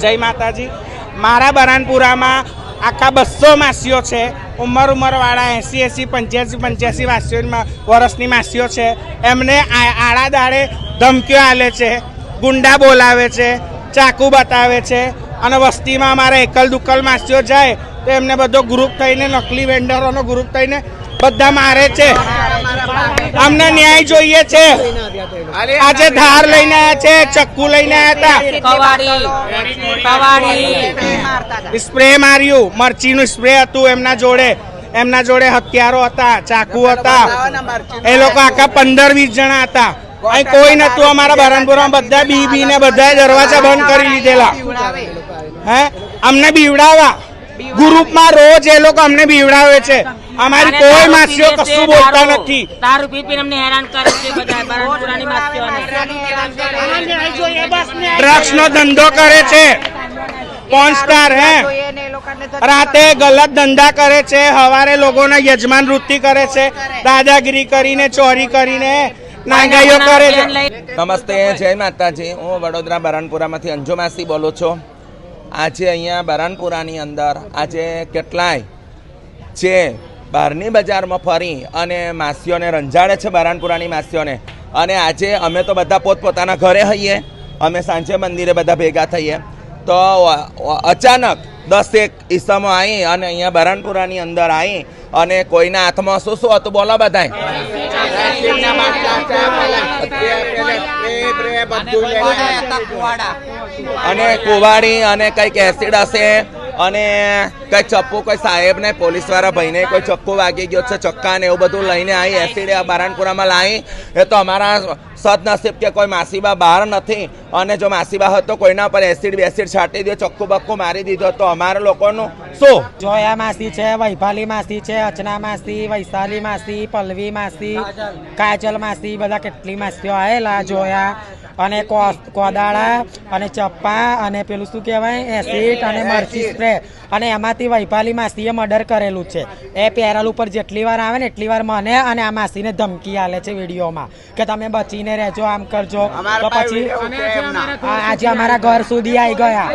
જય માતાજી. મારા બરાનપુરામાં આખા બસો માસીઓ છે. ઉંમર ઉંમરવાળા એંસી એંસી, પંચ્યાસી પંચ્યાસી માસીઓમાં વર્ષની માસીઓ છે. એમને આડા દાડે ધમકીઓ આલે છે, ગુંડા બોલાવે છે, ચાકુ બતાવે છે અને વસ્તીમાં અમારા એકલ દુકલ માસીઓ જાય તો એમને બધો ગ્રુપ થઈને, નકલી વેન્ડરોનો ગ્રુપ થઈને બધા મારે છે. અમને ન્યાય જોઈએ છે. આજે ધાર લઈને આવ્યા છે ચક્કુ લઈને આવ્યા કવાડી કવાડી. સ્પ્રે માર્યું. મરચીનું સ્પ્રે હતું એમના જોડે. એમના જોડે હથિયારો હતા ચાકુ હતા. એ લોકો આખા પંદર વીસ જણા હતા. અહીં કોઈ નતું અમારા બરણપુરમાં બધા બી બી ને બધા દરવાજા બંધ કરી લીધેલા. હે? અમને બીવડાવા ગ્રુપમાં રોજ એ લોકો અમને બીવડાવે છે. અમારી કોઈ માસીઓ કશું બોલતા નથી. દારૂ પી પીને અમને હેરાન કરે છે બધા. બરણપુરાની માસીઓને. ડ્રગ્સ નો ધંધો કરે છે. કોન સ્ટાર હે. રાતે ગલત ધંધા કરે છે. હવારે લોકોના યજમાન વૃત્તિ કરે છે. દાદાગીરી કરીને ચોરી કરીને નાગાઈઓ કરે છે. નમસ્તે જય માતાજી. હું વડોદરા બરાનપુરામાંથી અંજુ માસી બોલું છું. આજે અહીંયા બરાનપુરાની અંદર આજે કેટલાય જે બહારની બજારમાં ફરી અને માસીઓને રંજાડે છે બરાનપુરાની માસીઓને. અને આજે અમે તો બધા પોતપોતાના ઘરે હઈએ, અમે સાંજે મંદિરે બધા ભેગા થઈએ. તો અચાનક દસ એક ઈસમો આવી અને અહીંયા બરાનપુરાની અંદર આવી અને કોઈના હાથમાં શું શું હતું બોલો બધાય. અને કુવાડી. અને કંઈક એસિડ હશે અને કંઈક ચપ્પુ કોઈ સાહેબને પોલીસવાળા ભાઈને કોઈ ચક્કુ વાગી ગયો છે ચક્કા ને એવું બધું લઈને આવી એસિડ આ બારણપુરામાં લાવી એ તો અમારા સદનસીબ કે કોઈ માસીબા બહાર નથી. અને જો માસીબા હતો કોઈના પર એસિડ બેસિડ છાંટી દો ચક્કુ બક્કુ મારી દીધો તો અમારા લોકોનું શું? જોયા માસી છે વૈભાલી માસી છે અચના માસી વૈશાલી માસી પલ્લવી માસી કાજલ માસી બધા કેટલી માસીઓ આવેલા જોયા. અને કો- કોદાળા અને ચપ્પા અને પેલું શું કહેવાય? એસિડ અને મરચી સ્પ્રે અને એમાંથી વૈભાલી માસીએ મર્ડર કરેલું છે. એ પેરલ ઉપર જેટલી વાર આવે ને એટલી વાર મને અને આ માસીને ધમકી આલે છે વિડીયોમાં કે તમે બચીને રહેજો આમ કરજો. તો પછી આજે અમારા ઘર સુધી આવી ગયા.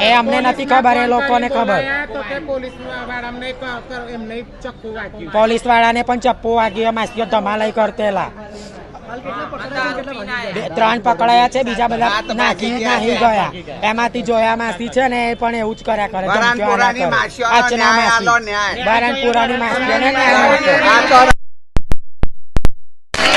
એ અમને નથી ખબર એ લોકોને ખબર. પોલીસ વાળાને પણ ચપ્પુ વાગ્યો માસીઓ ધમાલાઈ કરતેલા. ત્રણ પકડાયા છે બીજા બધા નાખી નાહી ગયા. એમાંથી જોયા માસી છે ને એ પણ એવું જ કર્યા કરે અચના માસી. ન્યાય. બરાનપુરાની આપો.